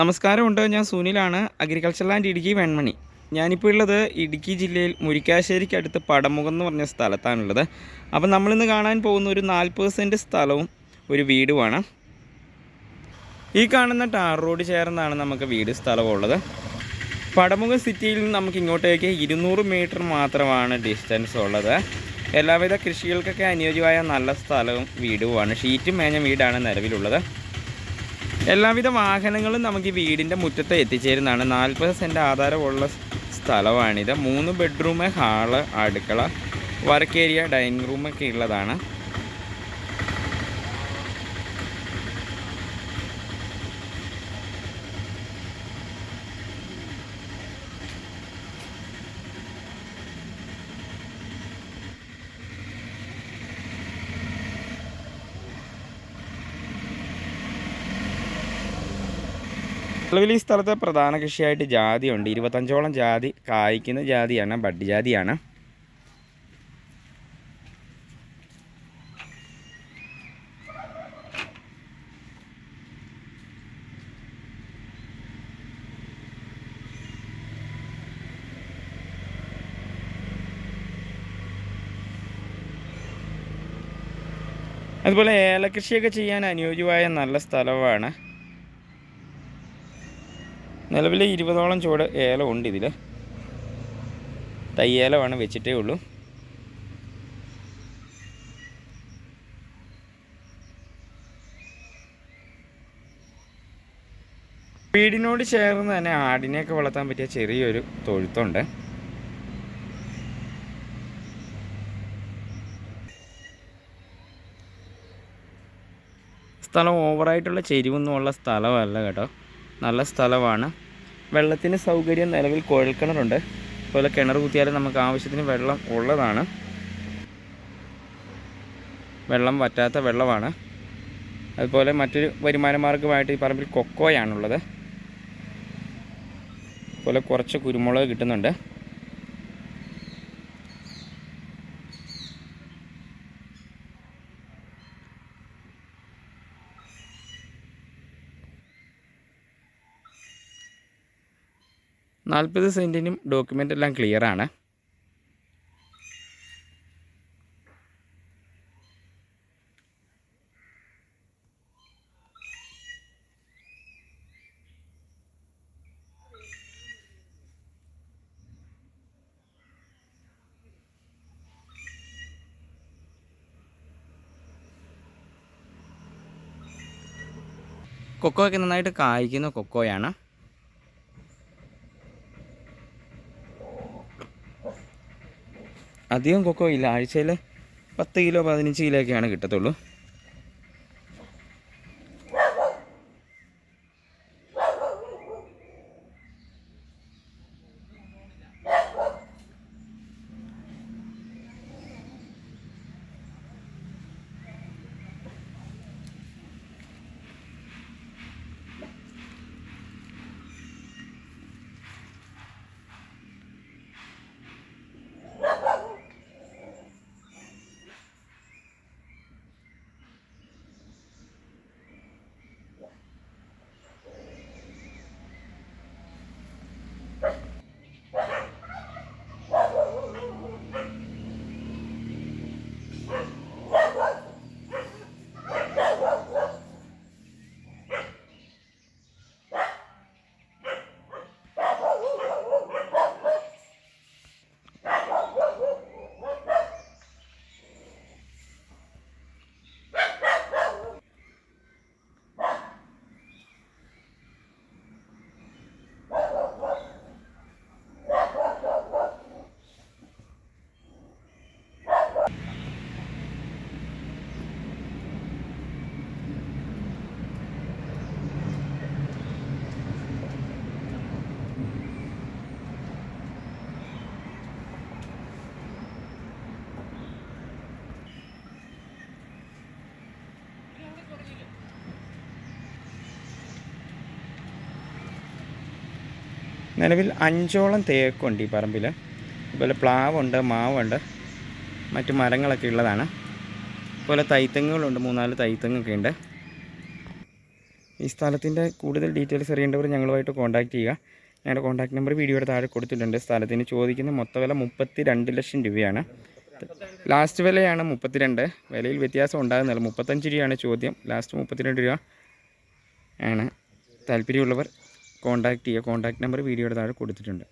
നമസ്കാരമുണ്ട്. ഞാൻ സുനിലാണ്. Agriculture land Idukki Venmani. ഞാനിപ്പോൾ ഉള്ളത് ഇടുക്കി ജില്ലയിൽ മുരിക്കാശ്ശേരിക്ക് അടുത്ത് പടമുഖം എന്ന് പറഞ്ഞ സ്ഥലത്താണുള്ളത്. അപ്പോൾ നമ്മളിന്ന് കാണാൻ പോകുന്ന ഒരു നാൽപ്പത് സെന്റ് സ്ഥലവും ഒരു വീടുമാണ്. ഈ കാണുന്ന ടാർ റോഡ് ചേർന്നാണ് നമുക്ക് വീട് സ്ഥലവും ഉള്ളത് പടമുഖം സിറ്റിയിൽ നിന്ന് നമുക്ക് ഇങ്ങോട്ടേക്ക് ഇരുന്നൂറ് മീറ്റർ മാത്രമാണ് ഡിസ്റ്റൻസ് ഉള്ളത്. എല്ലാവിധ കൃഷികൾക്കൊക്കെ അനുയോജ്യമായ നല്ല സ്ഥലവും വീടുമാണ്. ഷീറ്റും മേഞ്ഞ വീടാണ് നിലവിലുള്ളത്. എല്ലാവിധ വാഹനങ്ങളും നമുക്ക് ഈ വീടിന്റെ മുറ്റത്ത് എത്തിച്ചേരുന്നതാണ്. നാൽപ്പത് സെന്റ് ആധാരമുള്ള സ്ഥലമാണിത്. മൂന്ന് ബെഡ്റൂം ഹാൾ അടുക്കള വർക്ക് ഏരിയ ഡൈനിങ് റൂമൊക്കെ ഉള്ളതാണ്. നിലവിൽ ഈ സ്ഥലത്തെ പ്രധാന കൃഷിയായിട്ട് ജാതിയുണ്ട്. ഇരുപത്തഞ്ചോളം ജാതി കായ്ക്കുന്ന ജാതിയാണ് ബഡ് ജാതിയാണ്. അതുപോലെ ഏലകൃഷിയൊക്കെ ചെയ്യാൻ അനുയോജ്യമായ നല്ല സ്ഥലമാണ് നിലവിൽ ഇരുപതോളം ചുവട് ഏലം ഉണ്ട് ഇതിൽ തയ്യേലമാണ് വെച്ചിട്ടേ ഉള്ളൂ. വീടിനോട് ചേർന്ന് തന്നെ ആടിനെയൊക്കെ വളർത്താൻ പറ്റിയ ചെറിയൊരു തൊഴുത്തുണ്ട്. സ്ഥലം ഓവറായിട്ടുള്ള ചെരിവൊന്നും ഉള്ള സ്ഥലമല്ല കേട്ടോ. നല്ല സ്ഥലമാണ്. വെള്ളത്തിന് സൗകര്യം നിലവിൽ കുഴൽക്കിണറുണ്ട്. അതുപോലെ കിണർ കുത്തിയാലും നമുക്ക് ആവശ്യത്തിന് വെള്ളം ഉള്ളതാണ്. വെള്ളം വറ്റാത്ത വെള്ളമാണ്. അതുപോലെ മറ്റൊരു വരുമാന മാർഗമായിട്ട് ഈ പറമ്പിൽ കൊക്കോയാണുള്ളത്. അതുപോലെ കുറച്ച് കുരുമുളക് കിട്ടുന്നുണ്ട്. നാൽപ്പത് സെന്റിനും ഡോക്യുമെന്റ് എല്ലാം ക്ലിയറാണ് ആണ്. കൊക്കോ നന്നായിട്ട് കായ്ക്കുന്ന കൊക്കോയാണ്. അധികം കൊക്കോ ഇല്ല. ആഴ്ചയിൽ പത്ത് കിലോ പതിനഞ്ച് കിലോ ഒക്കെയാണ് കിട്ടത്തുള്ളൂ. നിലവിൽ അഞ്ചോളം തേക്കുണ്ട് ഈ പറമ്പിൽ അതുപോലെ പ്ലാവുണ്ട് മാവുണ്ട്. മറ്റു മരങ്ങളൊക്കെ ഉള്ളതാണ്. അതുപോലെ തൈത്തെങ്ങുകളുണ്ട് മൂന്നാൽ തൈത്തെങ്ങൊക്കെ ഉണ്ട്. ഈ സ്ഥലത്തിന്റെ കൂടുതൽ ഡീറ്റെയിൽസ് അറിയേണ്ടവർ ഞങ്ങളുമായിട്ട് കോൺടാക്റ്റ് ചെയ്യുക. ഞങ്ങളുടെ കോൺടാക്ട് നമ്പർ വീഡിയോയുടെ താഴെ കൊടുത്തിട്ടുണ്ട്. സ്ഥലത്തിന് ചോദിക്കുന്ന മൊത്ത വില മുപ്പത്തി രണ്ട് ലക്ഷം രൂപയാണ്. ലാസ്റ്റ് വിലയാണ് മുപ്പത്തിരണ്ട്. വിലയിൽ വ്യത്യാസം ഉണ്ടാകുന്നില്ല. മുപ്പത്തഞ്ച് രൂപയാണ് ചോദ്യം. ലാസ്റ്റ് മുപ്പത്തിരണ്ട് രൂപ ആണ് താല്പര്യമുള്ളവർ കോൺടാക്റ്റ് ചെയ്യുക കോൺടാക്ട് നമ്പർ വീഡിയോയുടെ താഴെ കൊടുത്തിട്ടുണ്ട്.